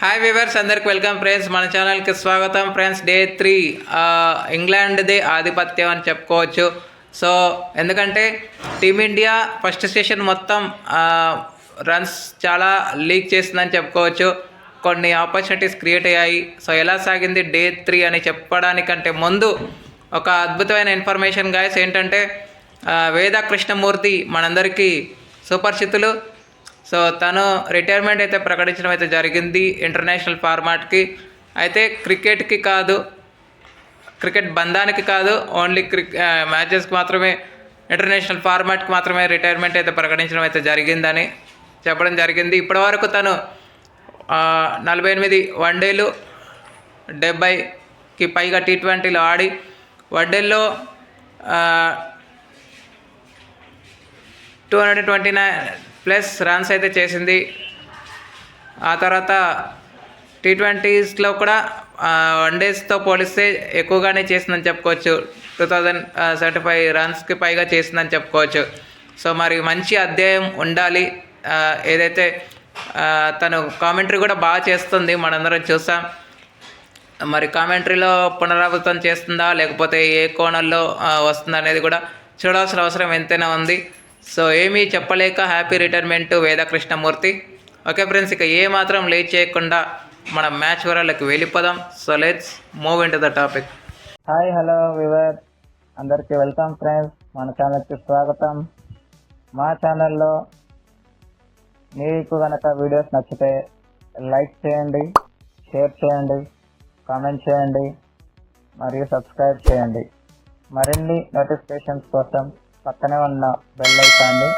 Hi viewers అందరికి welcome friends మన ఛానల్కి స్వాగతం ఫ్రెండ్స్ డే త్రీ ఇంగ్లాండ్ది ఆధిపత్యం అని చెప్పుకోవచ్చు. సో ఎందుకంటే టీమిండియా ఫస్ట్ సెషన్ మొత్తం రన్స్ చాలా లీక్ చేసిందని చెప్పుకోవచ్చు. కొన్ని ఆపర్చునిటీస్ క్రియేట్ అయ్యాయి. సో ఎలా సాగింది డే త్రీ అని చెప్పడానికంటే ముందు ఒక అద్భుతమైన ఇన్ఫర్మేషన్ గాయస్ ఏంటంటే వేద కృష్ణమూర్తి మనందరికీ సుపరిచితులు. సో తను రిటైర్మెంట్ అయితే ప్రకటించడం అయితే జరిగింది ఇంటర్నేషనల్ ఫార్మాట్కి అయితే క్రికెట్కి కాదు క్రికెట్ బంధానికి కాదు ఓన్లీ క్రిక్ మ్యాచెస్కి మాత్రమే ఇంటర్నేషనల్ ఫార్మాట్కి మాత్రమే రిటైర్మెంట్ అయితే ప్రకటించడం అయితే జరిగిందని చెప్పడం జరిగింది. ఇప్పటివరకు తను నలభై ఎనిమిది వన్డేలు డెబ్బైకి పైగా టీ ట్వంటీలు ఆడి వన్డేల్లో two hundred twenty nine plus runs అయితే చేసింది. ఆ తర్వాత టీ ట్వంటీస్లో కూడా వన్ డేస్తో పోలిస్తే ఎక్కువగానే చేసిందని చెప్పుకోవచ్చు. టూ థౌజండ్ సెవెంటీ ఫైవ్ రన్స్కి పైగా చేసిందని చెప్పుకోవచ్చు. సో మరి మంచి అధ్యాయం ఉండాలి. ఏదైతే తను కామెంటరీ కూడా బాగా చేస్తుంది మనందరం చూసాం. మరి కామెంటరీలో పునరావృతం చేస్తుందా లేకపోతే ఏ కోణంలో వస్తుందా అనేది కూడా చూడాల్సిన అవసరం ఎంతైనా ఉంది. సో ఏమీ చెప్పలేక హ్యాపీ రిటైర్మెంట్ వేద కృష్ణమూర్తి ఓకే ఫ్రెండ్స్ ఇక ఏ మాత్రం లేట్ చేయకుండా మన మ్యాచ్ వరాలకు వెళ్ళిపోదాం. So let's move into the topic. Hi hello viewer అందరికీ వెల్కమ్ ఫ్రెండ్స్. మన ఛానల్కి స్వాగతం. మా ఛానల్లో మీకు కనుక వీడియోస్ నచ్చితే లైక్ చేయండి షేర్ చేయండి కామెంట్ చేయండి మరియు సబ్స్క్రైబ్ చేయండి. మరిన్ని నోటిఫికేషన్స్ కోసం పక్కనే ఉన్న బెల్ ఐకాన్ని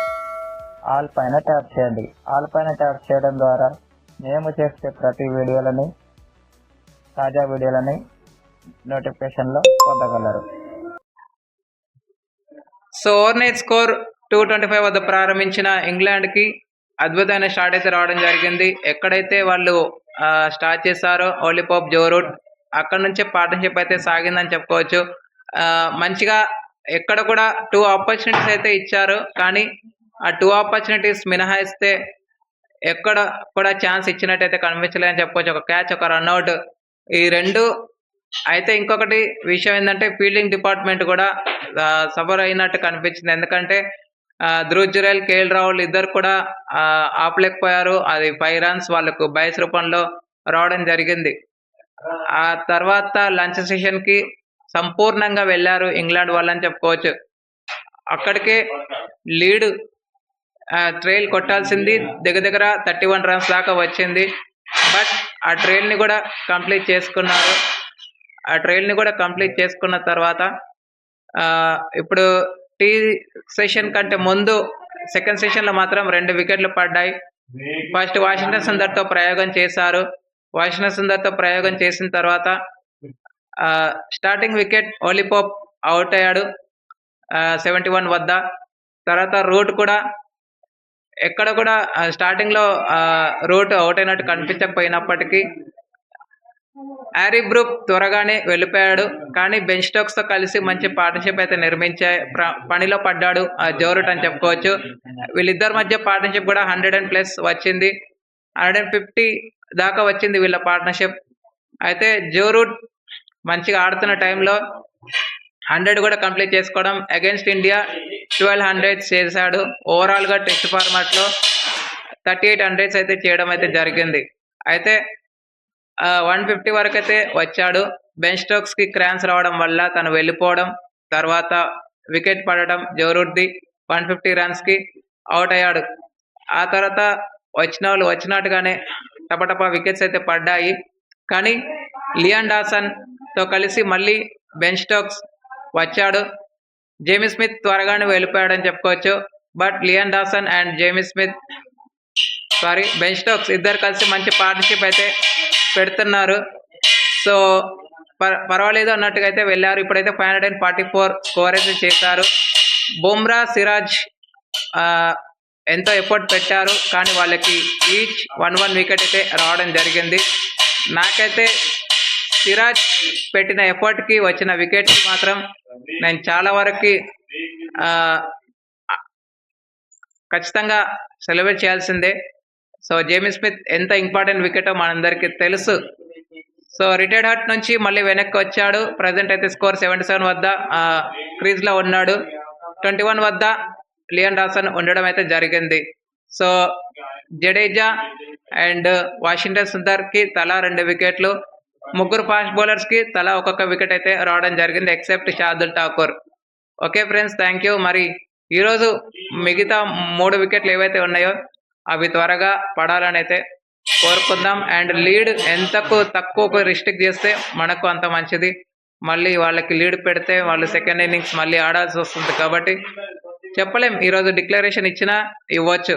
ఆల్ పైన ట్యాప్ చేయండి. ఆల్ పైన ట్యాప్ చేయడం ద్వారా మేము చేసే ప్రతి వీడియోలని తాజా వీడియోలని నోటిఫికేషన్లో పొందగలరు. So overnight score two twenty five వద్ద ప్రారంభించిన ఇంగ్లాండ్కి అద్భుతమైన స్టార్ట్ అయితే రావడం జరిగింది. ఎక్కడైతే వాళ్ళు స్టార్ట్ చేశారో ఓలిపోప్ జోరూట్ అక్కడ నుంచే పార్ట్నర్షిప్ అయితే సాగిందని చెప్పుకోవచ్చు. మంచిగా ఎక్కడ కూడా టూ ఆపర్చునిటీస్ అయితే ఇచ్చారు. కానీ ఆ టూ ఆపర్చునిటీస్ మినహాయిస్తే ఎక్కడ కూడా ఛాన్స్ ఇచ్చినట్టయితే కనిపించలేదని చెప్పొచ్చు. ఒక క్యాచ్ ఒక రన్అట్ ఈ రెండు అయితే ఇంకొకటి విషయం ఏంటంటే ఫీల్డింగ్ డిపార్ట్మెంట్ కూడా సఫర్ అయినట్టు కనిపించింది. ఎందుకంటే ఆ, ధ్రువ్ జురేల్ కేఎల్ రాహుల్ ఇద్దరు కూడా ఆపలేకపోయారు. అది ఫైవ్ రన్స్ వాళ్ళకు బైస్ రూపంలో రావడం జరిగింది. ఆ తర్వాత లంచ్ సెషన్కి సంపూర్ణంగా వెళ్ళారు ఇంగ్లాండ్ వాళ్ళని చెప్పుకోవచ్చు. అక్కడికే లీడ్ ట్రైల్ కొట్టాల్సింది. దగ్గర దగ్గర థర్టీ వన్ రన్స్ దాకా వచ్చింది. బట్ ఆ ట్రైల్ని కూడా కంప్లీట్ చేసుకున్నారు. ఆ ట్రైల్ని కూడా కంప్లీట్ చేసుకున్న తర్వాత ఆ, ఇప్పుడు టీ సెషన్ కంటే ముందు సెకండ్ సెషన్లో మాత్రం రెండు వికెట్లు పడ్డాయి. ఫస్ట్ వాషింగ్టన్ సుందర్తో ప్రయోగం చేశారు. వాషింగ్టన్ సుందర్తో ప్రయోగం చేసిన తర్వాత starting wicket Ollie Pope out అయ్యాడు. సెవెంటీ వన్ వద్ద. తర్వాత రూట్ కూడా ఎక్కడ కూడా స్టార్టింగ్లో రూట్ అవుట్ అయినట్టు కనిపించకపోయినప్పటికీ హ్యారీ బ్రూప్ త్వరగానే వెళ్ళిపోయాడు. కానీ బెన్ స్టోక్స్తో కలిసి మంచి పార్ట్నర్షిప్ అయితే నిర్మించే పనిలో పడ్డాడు. ఆ అని చెప్పుకోవచ్చు. వీళ్ళిద్దరి మధ్య పార్ట్నర్షిప్ కూడా హండ్రెడ్ అండ్ ప్లస్ వచ్చింది. హండ్రెడ్ అండ్ ఫిఫ్టీ దాకా వచ్చింది వీళ్ళ పార్ట్నర్షిప్ అయితే జోరూట్ మంచిగా ఆడుతున్న టైంలో హండ్రెడ్ కూడా కంప్లీట్ చేసుకోవడం అగైన్స్ ఇండియా ట్వెల్వ్ హండ్రెడ్స్ చేశాడు. ఓవరాల్గా టెస్ట్ ఫార్మాట్లో థర్టీ ఎయిట్ హండ్రెడ్స్ అయితే చేయడం అయితే జరిగింది. అయితే వన్ ఫిఫ్టీ వరకు అయితే వచ్చాడు. బెన్ స్టోక్స్కి క్రాన్స్ రావడం వల్ల తను వెళ్ళిపోవడం తర్వాత వికెట్ పడడం జోరూట్ది వన్ ఫిఫ్టీ రన్స్కి అవుట్ అయ్యాడు. ఆ తర్వాత వచ్చిన వాళ్ళు వచ్చినట్టుగానే టపటపా వికెట్స్ అయితే పడ్డాయి. కానీ లియాన్ డాసన్ తో కలిసి మళ్ళీ బెన్ స్టోక్స్ వచ్చాడు. జేమీ స్మిత్ త్వరగానే వెళ్ళిపోయాడని చెప్పుకోవచ్చు. But Liam Dawson and Jamie Smith sorry Ben Stokes ఇద్దరు కలిసి మంచి పార్ట్నర్షిప్ అయితే పెడుతున్నారు. సో పర్- పర్వాలేదు అన్నట్టుగా అయితే వెళ్ళారు. ఇప్పుడైతే five hundred and forty four score అయితే చేశారు. బుమ్రా సిరాజ్ ఎంతో ఎఫర్ట్ పెట్టారు. కానీ వాళ్ళకి ఈచ్ వన్ వన్ వికెట్ అయితే రావడం జరిగింది. నాకైతే సిరాజ్ పెట్టిన ఎఫర్ట్కి వచ్చిన వికెట్కి మాత్రం నేను చాలా వరకు ఖచ్చితంగా సెలబ్రేట్ చేయాల్సిందే. సో జేమి స్మిత్ ఎంత ఇంపార్టెంట్ వికెటో మనందరికీ తెలుసు. సో రిటైర్డ్ హార్ట్ నుంచి మళ్ళీ వెనక్కి వచ్చాడు. ప్రజెంట్ అయితే స్కోర్ సెవెంటీ సెవెన్ వద్ద క్రీజ్లో ఉన్నాడు. ట్వంటీ వన్ వద్ద లియన్ రాసన్ ఉండడం అయితే జరిగింది. సో జడేజా అండ్ వాషింగ్టన్ సుందర్కి తలా రెండు వికెట్లు. ముగ్గురు ఫాస్ట్ బౌలర్స్కి తలా ఒక్కొక్క వికెట్ అయితే రావడం జరిగింది except Shardul Thakur. Okay friends thank you మరి ఈరోజు మిగతా మూడు వికెట్లు ఏవైతే ఉన్నాయో అవి త్వరగా పడాలని అయితే కోరుకుందాం. అండ్ లీడ్ ఎంతకు తక్కువ రిస్ట్రిక్ట్ చేస్తే మనకు అంత మంచిది. మళ్ళీ వాళ్ళకి లీడ్ పెడితే వాళ్ళు సెకండ్ ఇన్నింగ్స్ మళ్ళీ ఆడాల్సి వస్తుంది కాబట్టి చెప్పలేం. ఈరోజు డిక్లరేషన్ ఇచ్చినా ఇవ్వచ్చు.